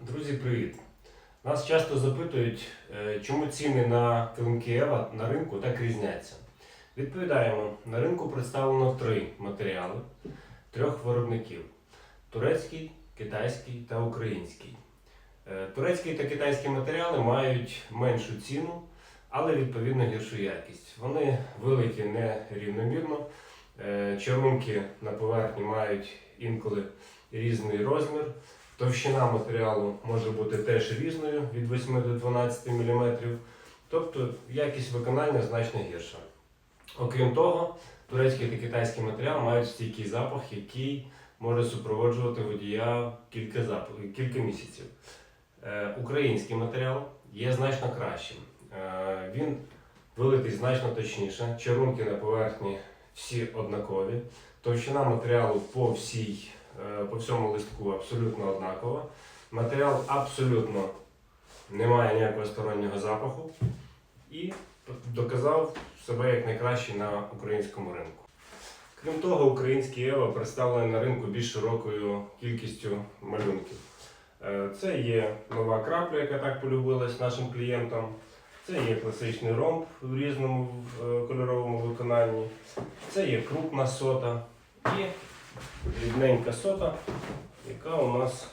Друзі, привіт! Нас часто запитують, е, чому ціни на килимки Ева на ринку так різняться. Відповідаємо: на ринку представлено три матеріали трьох виробників: турецький, китайський та український. Е, Турецький та китайські матеріали мають меншу ціну, але відповідно гіршу якість. Вони великі нерівномірно. Е, Чарунки на поверхні мають інколи різний розмір. Товщина матеріалу може бути теж різною від 8 до 12 мм, тобто якість виконання значно гірша. Окрім того, турецький та китайський матеріал мають стійкий запах, який може супроводжувати водія кілька, зап- кілька місяців. Е, Український матеріал є значно кращим. Е, Він вилитий значно точніше, чарунки на поверхні всі однакові. Товщина матеріалу по всій по всьому листку абсолютно однакова. Матеріал абсолютно не має ніякого стороннього запаху і доказав себе як найкращий на українському ринку. Крім того, український Ева представлений на ринку більш широкою кількістю малюнків. Е, Це є нова крапля, яка так полюбилась нашим клієнтам. Це є класичний ромб в різному е, кольоровому виконанні. Це є крупна сота і дрібненька сота, яка у нас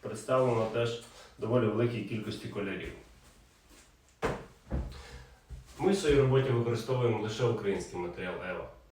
представлена теж доволі великій кількості кольорів. Ми в своїй роботі використовуємо лише український матеріал Ева.